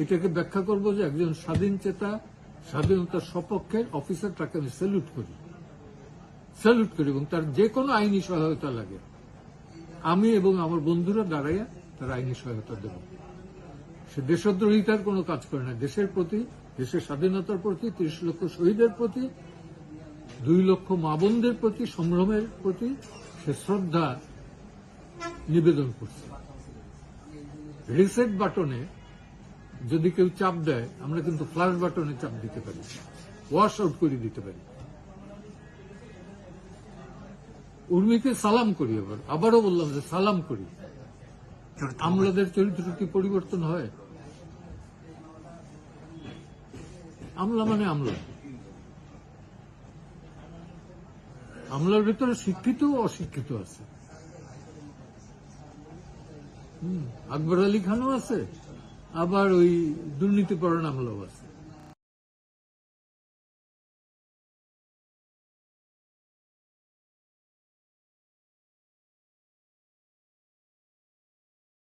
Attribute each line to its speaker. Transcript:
Speaker 1: এটাকে ব্যাখ্যা করব যে একজন স্বাধীন চেতা, স্বাধীনতার সপক্ষের অফিসার তাকে আমি স্যালুট করি। স্যালুট করি এবং তার যে কোনো আইনি সহায়তা লাগে। আমি এবং আমার বন্ধুরা দাঁড়াইয়া তার আইনি সহায়তা দেব। সে দেশদ্রোহিতার কোনো কাজ করে না। দেশের প্রতি, দেশের স্বাধীনতার প্রতি, তিরিশ লক্ষ শহীদের প্রতি, দুই লক্ষ মা বোনদের প্রতি সম্ভ্রমের প্রতি সে শ্রদ্ধা নিবেদন করছে। রিসেট বাটনে যদি কেউ চাপ দেয় আমরা কিন্তু ফ্লাশ বাটনে চাপ দিতে পারি। ওয়াশ আউট করে দিতে পারি। উর্মিকে সালাম করি আবার। আবারও বললাম যে সালাম করি। আমলাদের চরিত্র কি পরিবর্তন হয়? আমলা মানে আমলা। আমলার ভিতরে শিক্ষিত অশিক্ষিত আছে। হুম, আকবর আলী খানও আছে। আবার ওই দুর্নীতিপরণ আমলাও আছে।